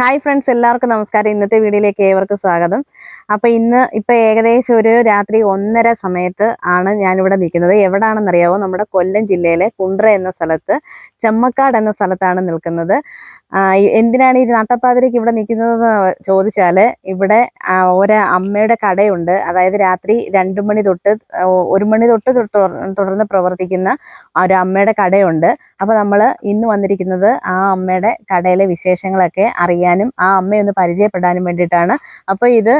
Hi friends എല്ലാവർക്കും നമസ്കാരം. ഇന്നത്തെ വീഡിയോയിലേക്ക് ഏവർക്കും സ്വാഗതം. അപ്പോൾ ഇന്ന് ഇപ്പോൾ ഏകദേശം ഒരു രാത്രി ഒന്നര സമയത്ത് ആണ് ഞാനിവിടെ നിൽക്കുന്നത്. എവിടാണെന്നറിയാവോ? നമ്മുടെ കൊല്ലം ജില്ലയിലെ കുണ്ട്ര എന്ന സ്ഥലത്ത് ചെമ്മക്കാട് എന്ന സ്ഥലത്താണ് നിൽക്കുന്നത്. എന്തിനാണ് ഈ നട്ടപ്പാതിരക്ക് ഇവിടെ നിൽക്കുന്നത് ചോദിച്ചാൽ ഇവിടെ ഒരു അമ്മയുടെ കടയുണ്ട്. അതായത് രാത്രി രണ്ടു മണി തൊട്ട് ഒരു മണി തൊട്ട് തുടർന്ന് പ്രവർത്തിക്കുന്ന ഒരു അമ്മയുടെ കടയുണ്ട്. അപ്പോൾ നമ്മൾ ഇന്ന് വന്നിരിക്കുന്നത് ആ അമ്മയുടെ കടയിലെ വിശേഷങ്ങളൊക്കെ അറിയാനും ആ അമ്മയൊന്ന് പരിചയപ്പെടാനും വേണ്ടിയിട്ടാണ്. അപ്പോൾ ഇത്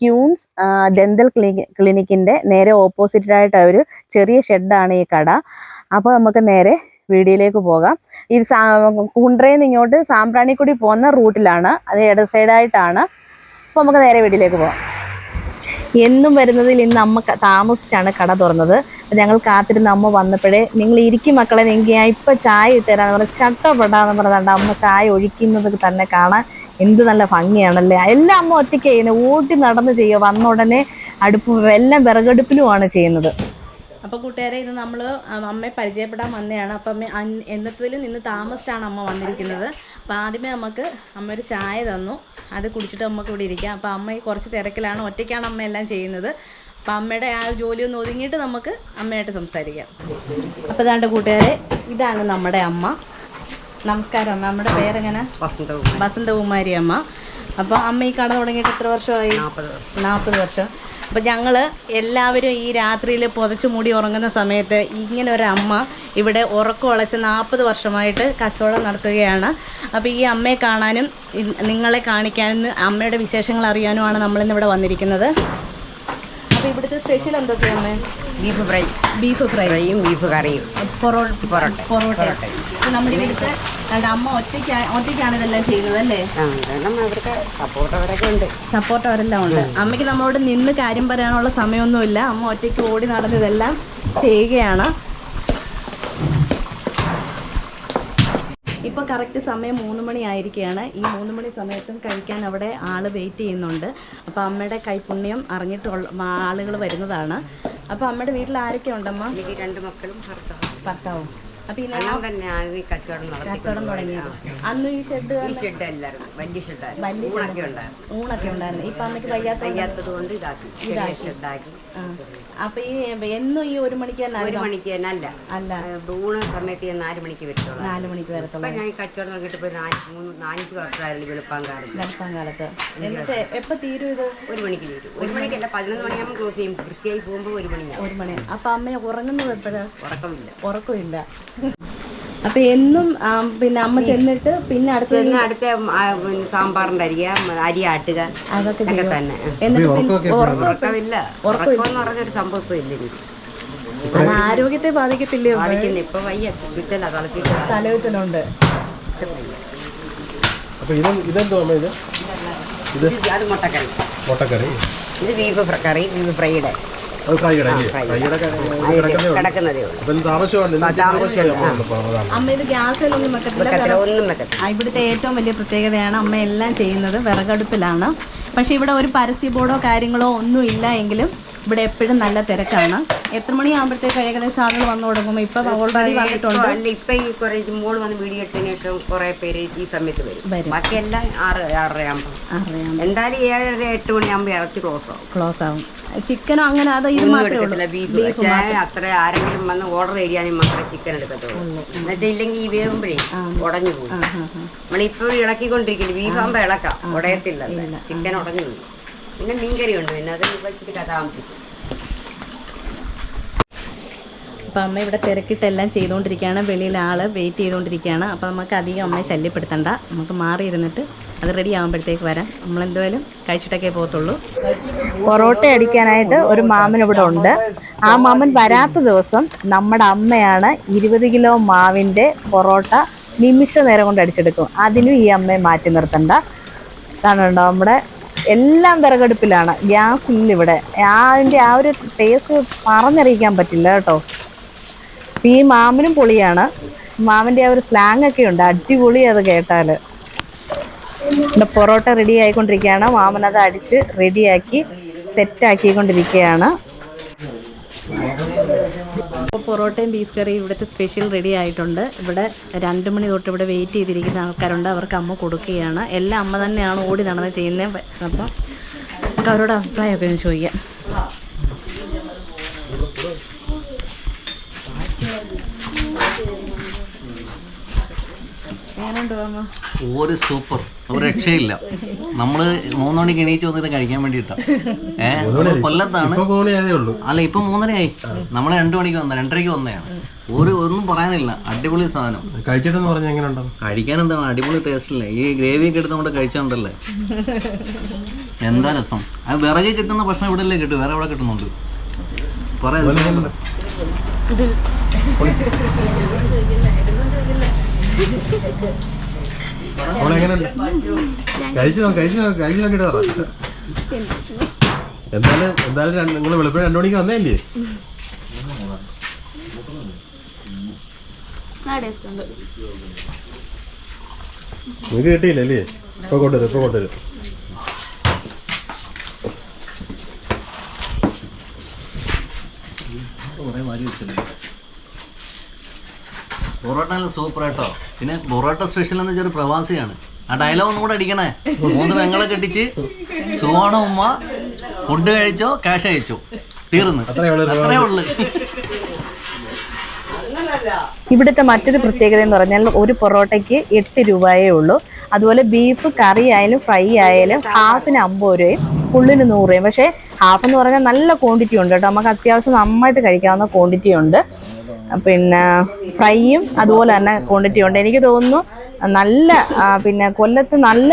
ക്യൂൻസ് ക്ലിനി ക്ലിനിക്കിന്റെ നേരെ ഓപ്പോസിറ്റായിട്ട് ഒരു ചെറിയ ഷെഡാണ് ഈ കട. അപ്പോൾ നമുക്ക് നേരെ വീഡിയോയിലേക്ക് പോകാം. ഇത് കുണ്ടറയിൽ നിന്ന് ഇങ്ങോട്ട് സാമ്പ്രാണിക്കുടി പോകുന്ന റൂട്ടിലാണ്. അത് ഇട സൈഡായിട്ടാണ്. അപ്പോൾ നമുക്ക് നേരെ വീട്ടിലേക്ക് പോകാം. എന്നും വരുന്നതിൽ ഇന്ന് അമ്മ താമസിച്ചാണ് കട തുറന്നത്. ഞങ്ങൾ കാത്തിരുന്ന അമ്മ വന്നപ്പോഴേ നിങ്ങൾ ഇരിക്കും മക്കളെ നിങ്ങൾക്ക് ഇപ്പൊ ചായ ഇട്ടുതരാന്ന് പറഞ്ഞ് ഷട്ടപ്പെടാന്ന് പറഞ്ഞാണ്ട് അമ്മ ചായ ഒഴിക്കുന്നത് തന്നെ കാണാൻ എന്ത് നല്ല ഭംഗിയാണല്ലേ? എല്ലാം അമ്മ ഒറ്റയ്ക്ക് ചെയ്യുന്നത്. ഊട്ടി നടന്ന് ചെയ്യുക വന്ന ഉടനെ അടുപ്പ് എല്ലാം വിറകടുപ്പിലുമാണ് ചെയ്യുന്നത്. അപ്പോൾ കൂട്ടുകാരെ ഇത് നമ്മൾ അമ്മയെ പരിചയപ്പെടാൻ വന്നതാണ് അപ്പം അമ്മ എന്നത്തിൽ നിന്ന് താമസിച്ചാണ് അമ്മ വന്നിരിക്കുന്നത്. അപ്പോൾ ആദ്യമേ നമുക്ക് അമ്മ ഒരു ചായ തന്നു. അത് കുടിച്ചിട്ട് നമുക്ക് ഇവിടെ ഇരിക്കാം. അപ്പോൾ അമ്മ ഈ കുറച്ച് തിരക്കിലാണ്. ഒറ്റയ്ക്കാണ് അമ്മ എല്ലാം ചെയ്യുന്നത്. അപ്പോൾ അമ്മയുടെ ആ ജോലി ഒന്ന് ഒതുങ്ങിയിട്ട് നമുക്ക് അമ്മയായിട്ട് സംസാരിക്കാം. അപ്പോൾ ഇതാണ്ട് കൂട്ടുകാരെ ഇതാണ് നമ്മുടെ അമ്മ. നമസ്കാരം അമ്മ. നമ്മുടെ പേരെങ്ങനെ? വസന്തകുമാരി. അമ്മ. അപ്പോൾ അമ്മ ഈ കട തുടങ്ങിയിട്ട് എത്ര വർഷമായി? നാൽപ്പത് വർഷം. അപ്പോൾ ഞങ്ങൾ എല്ലാവരും ഈ രാത്രിയിൽ പുതച്ചു മൂടി ഉറങ്ങുന്ന സമയത്ത് ഇങ്ങനെ ഒരു അമ്മ ഇവിടെ ഉറക്കം ഉളച്ച് നാൽപ്പത് വർഷമായിട്ട് കച്ചവടം നടത്തുകയാണ്. അപ്പോൾ ഈ അമ്മയെ കാണാനും നിങ്ങളെ കാണിക്കാനും അമ്മയുടെ വിശേഷങ്ങൾ അറിയാനുമാണ് നമ്മളിന്ന് ഇവിടെ വന്നിരിക്കുന്നത്. അപ്പോൾ ഇവിടുത്തെ സ്പെഷ്യൽ എന്തൊക്കെയാണ് അമ്മേ? Beef fry. Beef fry. ഫ്രൈയും ബീഫ് കറിയും. പൊറോട്ട. പൊറോട്ട. പൊറോട്ട നമ്മുടെ ഇവിടുത്തെ അമ്മ ഒറ്റയ്ക്ക് ഒറ്റയ്ക്കാണ് ഇതെല്ലാം ചെയ്യുന്നതല്ലേ അവർക്ക് സപ്പോർട്ട് അവരൊക്കെ ഉണ്ട്. സപ്പോർട്ട് അവരെല്ലാം ഉണ്ട്. അമ്മയ്ക്ക് നമ്മളോട് നിന്ന് കാര്യം പറയാനുള്ള സമയമൊന്നുമില്ല. അമ്മ ഒറ്റയ്ക്ക് ഓടി നടന്ന് ഇതെല്ലാം ചെയ്യുകയാണ്. ഇപ്പോൾ കറക്റ്റ് സമയം മൂന്ന് മണി ആയിരിക്കുകയാണ്. ഈ മൂന്ന് മണി സമയത്തും കഴിക്കാൻ അവിടെ ആൾ വെയിറ്റ് ചെയ്യുന്നുണ്ട്. അപ്പോൾ അമ്മയുടെ കൈപുണ്യം അറിഞ്ഞിട്ടുള്ള ആളുകൾ വരുന്നതാണ്. അപ്പോൾ അമ്മയുടെ വീട്ടിൽ ആരൊക്കെ ഉണ്ടമ്മ? എനിക്ക് രണ്ട് മക്കളും ഭർത്താവും. ഭർത്താവും. ഈ കച്ചവടം കച്ചവടം നടത്തിക്കൊണ്ടുപോയത്. തുടങ്ങിയത് അന്ന് ഈ ഷെഡ് ഈ ഷെഡ് എല്ലാവരും വലിയ ഷെഡായിരുന്നു വലിയ ഊണൊക്കെ ഉണ്ടായിരുന്നു. ഊണൊക്കെ ഉണ്ടായിരുന്നു. ഇപ്പം അമ്മയ്ക്ക് വയ്യാത്ത വയ്യാത്തത് കൊണ്ട് ഇതാക്കി. ചെറിയ ഷെഡാക്കി ആ. അപ്പൊ ഈ എന്നും ഈ ഒരു മണിക്ക് തന്നെ ഒരു മണിക്ക് തന്നെ അല്ല. അല്ല. ഏഹ് ഊണ് സമയത്ത് ഞാൻ നാല് മണിക്ക് വരത്തുള്ളൂ. നാല് മണിക്ക് വരത്തുള്ളൂ. അപ്പൊ ഞാൻ ഈ കച്ചവടം നോക്കിയിട്ട് ഇപ്പൊ നാല് മൂന്ന് നാലഞ്ച് വർഷമായിരുന്നു വെളുപ്പാങ്കാലം വെളുപ്പം കാലത്ത് എന്നിട്ട് എപ്പോ തീരും ഇത്? ഒരു മണിക്ക് വരും ഒരു മണിക്കല്ല പതിനൊന്ന് മണിയാകുമ്പോൾ ക്ലോസ് ചെയ്യും. വൃത്തിയായി പോകുമ്പോൾ ഒരു ഒരു മണി. അപ്പൊ അമ്മ ഉറങ്ങുന്നത് ഉറക്കമില്ല. ഉറക്കമില്ല. അപ്പൊ എന്നും പിന്നെ അമ്മ ചെന്നിട്ട് പിന്നെ അടുത്ത അടുത്ത സാമ്പാറിന്റെ അരിയ അരി ആട്ടുക. അതൊക്കെ തന്നെ. എന്നിട്ട് പിന്നെ ഉറക്കം ഉറക്കമില്ല. ഉറക്കം എന്ന് പറഞ്ഞൊരു സംഭവം ഇപ്പൊ ഇല്ല എനിക്ക് അത് ആരോഗ്യത്തെ ബാധിക്കത്തില്ലേ ബാധിക്കുന്ന ഇപ്പൊ വയ്യ. തലവത്തിനുണ്ട് അപ്പൊ ഇത് ഇതെന്തോ അമ്മ ഇത്? അത് മുട്ടക്കറി. മുട്ടക്കറി. ഇത് ബീഫ് കറി ബീഫ് ഫ്രൈയുടെ. ഇത് കിടക്കുന്നതേ. അമ്മ ഗ്യാസിലൊന്നും വെക്കത്തില്ല. ഒന്നും വെക്കത്തില്ല. ഇവിടുത്തെ ഏറ്റവും വലിയ പ്രത്യേകതയാണ് അമ്മ എല്ലാം ചെയ്യുന്നത് വിറകടുപ്പിലാണ്. പക്ഷെ ഇവിടെ ഒരു പരസ്യ ബോർഡോ കാര്യങ്ങളോ ഒന്നും ഇല്ല എങ്കിലും ഇവിടെ എപ്പോഴും നല്ല തിരക്കാണ്. എത്ര മണിയാകുമ്പോഴത്തേക്ക് ഏകദേശം ആളുകൾ വന്നു തുടങ്ങുമ്പോൾ ഇപ്പം ഓൾറെഡി വന്നിട്ടുണ്ട്. ഇപ്പൊ ഈ കുറേ മോൾ വന്ന് വീഡിയോ ശേഷം കുറെ പേര് ഈ സമയത്ത് വരും. ബാക്കി എല്ലാം ആറ് ആറര ആകുമ്പോൾ അറിയാം എന്തായാലും ഏഴര എട്ട് മണിയാകുമ്പോൾ ഇറച്ചി ക്ലോസ് ആവും. ക്ലോസ് ആവും. ചിക്കനോ അങ്ങനെ അത് ഇത് മാത്രമേ ഉള്ളൂ? ബീഫ് അത്ര ആരെങ്കിലും വന്ന് ഓർഡർ ചെയ്യാനും മാത്രമേ ചിക്കൻ എടുക്കത്തുള്ളൂ. എന്നുവെച്ചാൽ ഇല്ലെങ്കിൽ ഈ വേവുമ്പോഴേ ഉടഞ്ഞു പോകും. നമ്മളിപ്പോഴും ഇളക്കിക്കൊണ്ടിരിക്കുന്നു. ബീഫ് ആകുമ്പോൾ ഇളക്കാം. ഉടയത്തില്ല ചിക്കൻ ഉടഞ്ഞു പോകും. പിന്നെ മീൻകറി ഉണ്ട്. പിന്നെ അത് വെച്ചിട്ട് കഥാമിക്കും അപ്പം അമ്മ ഇവിടെ തിരക്കിട്ടെല്ലാം ചെയ്തുകൊണ്ടിരിക്കുകയാണ് വെളിയിൽ ആൾ വെയിറ്റ് ചെയ്തുകൊണ്ടിരിക്കുകയാണ് അപ്പോൾ നമുക്ക് അധികം അമ്മയെ ശല്യപ്പെടുത്തണ്ട. നമുക്ക് മാറി ഇരുന്നിട്ട് അത് റെഡി ആകുമ്പോഴത്തേക്ക് വരാം. നമ്മൾ നമ്മളെന്തായാലും കഴിച്ചിട്ടൊക്കെ പോകത്തുള്ളൂ. പൊറോട്ട അടിക്കാനായിട്ട് ഒരു മാമൻ ഇവിടെ ഉണ്ട്. ആ മാമൻ വരാത്ത ദിവസം നമ്മുടെ അമ്മയാണ് ഇരുപത് കിലോ മാവിന്റെ പൊറോട്ട നിമിഷ നേരം കൊണ്ട് അടിച്ചെടുക്കും. അതിനും ഈ അമ്മയെ മാറ്റി നിർത്തണ്ട. കാണുന്നുണ്ടോ? നമ്മുടെ എല്ലാം വിറകടുപ്പിലാണ്. ഗ്യാസ് ഇല്ല ഇവിടെ അതിന്റെ ആ ഒരു ടേസ്റ്റ് പറഞ്ഞറിയിക്കാൻ പറ്റില്ല കേട്ടോ. ഈ മാമനും പൊളിയാണ്. മാമന്റെ ആ ഒരു സ്ലാങ് ഒക്കെ ഉണ്ട്. അടിപൊളി അത് കേട്ടാൽ ഇവിടെ പൊറോട്ട റെഡി ആയിക്കൊണ്ടിരിക്കുകയാണ്. മാമൻ അത് അടിച്ച് റെഡിയാക്കി സെറ്റ് ആക്കിക്കൊണ്ടിരിക്കുകയാണ്. അപ്പോൾ പൊറോട്ടയും ബീഫ് കറിയും ഇവിടുത്തെ സ്പെഷ്യൽ റെഡി ആയിട്ടുണ്ട്. ഇവിടെ രണ്ട് മണി തൊട്ട് ഇവിടെ വെയിറ്റ് ചെയ്തിരിക്കുന്ന ആൾക്കാരുണ്ട്. അവർക്ക് അമ്മ കൊടുക്കുകയാണ്. എല്ലാം അമ്മ തന്നെയാണ് ഓടി നടന്ന് ചെയ്യുന്നത്. അപ്പം നമുക്ക് അവരോട് അഭിപ്രായമൊക്കെ ഒന്ന് ചോദിക്കാം എങ്ങനെയുണ്ട് അമ്മ ഒരു സൂപ്പർ. ഒരു രക്ഷയില്ല. നമ്മൾ മൂന്ന് മണിക്ക് എണീച്ച് വന്നിട്ട് കഴിക്കാൻ വേണ്ടിയിട്ടാണ് ഏഹ് കൊല്ലത്താണ്. അല്ല ഇപ്പൊ മൂന്നരയായി നമ്മൾ രണ്ടു മണിക്ക് വന്ന രണ്ടരയ്ക്ക് വന്നതാണ് ഒരു ഒന്നും പറയാനില്ല. അടിപൊളി സാധനം. കഴിച്ചിട്ടെന്ന് പറഞ്ഞാൽ എങ്ങനെ കഴിക്കാൻ എന്താണ് അടിപൊളി ടേസ്റ്റ് അല്ലേ ഈ ഗ്രേവി ഒക്കെ എടുത്ത് നമ്മുടെ കഴിച്ചുണ്ടല്ലേ? എന്താ രസം? അത് വിറകി കിട്ടുന്ന ഭക്ഷണം ഇവിടെ അല്ലേ കിട്ടും. വേറെ എവിടെ കിട്ടുന്നുണ്ട്? പറയാ അവളെങ്ങനെയുണ്ട് കഴിച്ചു നോക്ക് കഴിച്ചു നോക്ക് കഴിച്ചു നോക്കിട്ട് പറ. എന്തായാലും എന്തായാലും നിങ്ങൾ വെളുപ്പിന് രണ്ടു മണിക്ക് വന്നേല്ലേ നിങ്ങൾക്ക് കിട്ടിയില്ലേ അല്ലേ? ഇപ്പൊ കൊണ്ടുവരും ഇപ്പൊ കൊണ്ടുവരും. പൊറോട്ട നല്ല സൂപ്പർ കേട്ടോ പിന്നെ പൊറോട്ട സ്പെഷ്യൽ എന്ന് വെച്ചാൽ പ്രവാസിയാണ്. ആ ഡയലോഗ് ഒന്നും കൂടെ അടിക്കണേ. മൂന്ന് പെങ്ങളെ കെട്ടിച്ച് സുവാണ ഉമ്മ? ഫുഡ് കഴിച്ചോ ക്യാഷ് അയച്ചോ? തീർന്ന്. അത്രേ ഉള്ളൂ അത്രേ ഉള്ളു. ഇവിടുത്തെ മറ്റൊരു പ്രത്യേകത എന്ന് പറഞ്ഞാൽ ഒരു പൊറോട്ടയ്ക്ക് എട്ട് രൂപയേ ഉള്ളൂ. അതുപോലെ ബീഫ് കറി ആയാലും ഫ്രൈ ആയാലും ഹാഫിന് അമ്പത് രൂപയും ഫുള്ളിന് നൂറ് രൂപയും. പക്ഷേ ഹാഫ് എന്ന് പറഞ്ഞാൽ നല്ല ക്വാണ്ടിറ്റി ഉണ്ട് കേട്ടോ. നമുക്ക് അത്യാവശ്യം നന്നായിട്ട് കഴിക്കാവുന്ന ക്വാണ്ടിറ്റി ഉണ്ട്. പിന്നെ ഫ്രൈയും അതുപോലെ തന്നെ ക്വാണ്ടിറ്റി ഉണ്ട്. എനിക്ക് തോന്നുന്നു നല്ല പിന്നെ കൊല്ലത്ത് നല്ല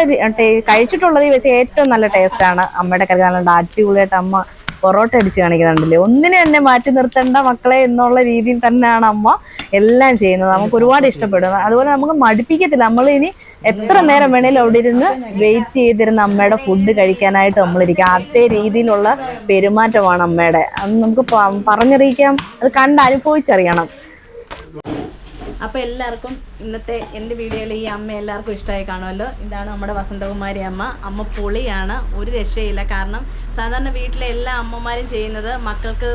കഴിച്ചിട്ടുള്ളത് വെച്ച് ഏറ്റവും നല്ല ടേസ്റ്റാണ് അമ്മയുടെ കറി നല്ല അടിപൊളിയായിട്ട് അമ്മ പൊറോട്ട അടിച്ച് കാണിക്കുന്നുണ്ടല്ലേ? ഒന്നിനെ തന്നെ മാറ്റി നിർത്തേണ്ട മക്കളെ എന്നുള്ള രീതിയിൽ തന്നെയാണ് അമ്മ എല്ലാം ചെയ്യുന്നത്. നമുക്ക് ഒരുപാട് ഇഷ്ടപ്പെടുന്നത്. അതുപോലെ നമുക്ക് മടുപ്പിക്കത്തില്ല. നമ്മൾ ഇനി എത്ര നേരം വേണേലും അവിടെ ഇരുന്ന് വെയിറ്റ് ചെയ്തിരുന്ന അമ്മയുടെ ഫുഡ് കഴിക്കാനായിട്ട് നമ്മളിരിക്കും. അതേ രീതിയിലുള്ള പെരുമാറ്റമാണ് അമ്മയുടെ. അത് നമുക്ക് പറഞ്ഞറിയിക്കാം. അത് കണ്ട് അനുഭവിച്ചറിയണം. അപ്പൊ എല്ലാവർക്കും ഇന്നത്തെ എന്റെ വീഡിയോയിൽ ഈ അമ്മ എല്ലാവർക്കും ഇഷ്ടമായി കാണുമല്ലോ. ഇതാണ് നമ്മുടെ വസന്തകുമാരി അമ്മ. അമ്മ പൊളിയാണ്. ഒരു രക്ഷയില്ല. കാരണം സാധാരണ വീട്ടിലെ എല്ലാ അമ്മമാരും ചെയ്യുന്നത് മക്കൾക്ക്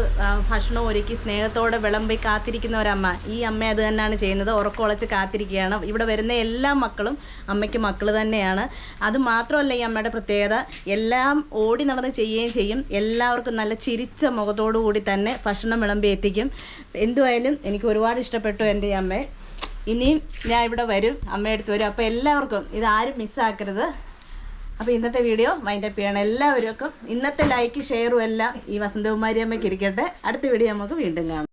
ഭക്ഷണം ഒരുക്കി സ്നേഹത്തോടെ വിളമ്പി കാത്തിരിക്കുന്ന ഒരമ്മ. ഈ അമ്മ അത് തന്നെയാണ് ചെയ്യുന്നത്. ഉറക്കമുളച്ച് കാത്തിരിക്കുകയാണ്. ഇവിടെ വരുന്ന എല്ലാ മക്കളും അമ്മയ്ക്ക് മക്കൾ തന്നെയാണ്. അത് മാത്രമല്ല ഈ അമ്മയുടെ പ്രത്യേകത. എല്ലാം ഓടി നടന്ന് ചെയ്യുകയും ചെയ്യും. എല്ലാവർക്കും നല്ല ചിരിച്ച മുഖത്തോടു കൂടി തന്നെ ഭക്ഷണം വിളമ്പി എത്തിക്കും. എന്തുമായാലും എനിക്ക് ഒരുപാട് ഇഷ്ടപ്പെട്ടു എന്റെ ഈ അമ്മയെ. ഇനിയും ഞാൻ ഇവിടെ വരും അമ്മയടുത്ത് വരും. അപ്പോൾ എല്ലാവർക്കും ഇതാരും മിസ്സാക്കരുത് അപ്പോൾ ഇന്നത്തെ വീഡിയോ വൈൻഡപ്പ് ചെയ്യണം. എല്ലാവർക്കും ഇന്നത്തെ ലൈക്ക് ഷെയറും എല്ലാം ഈ വസന്തകുമാരി അമ്മയ്ക്ക് ഇരിക്കട്ടെ. അടുത്ത വീഡിയോ നമുക്ക് വീണ്ടും കാണാം.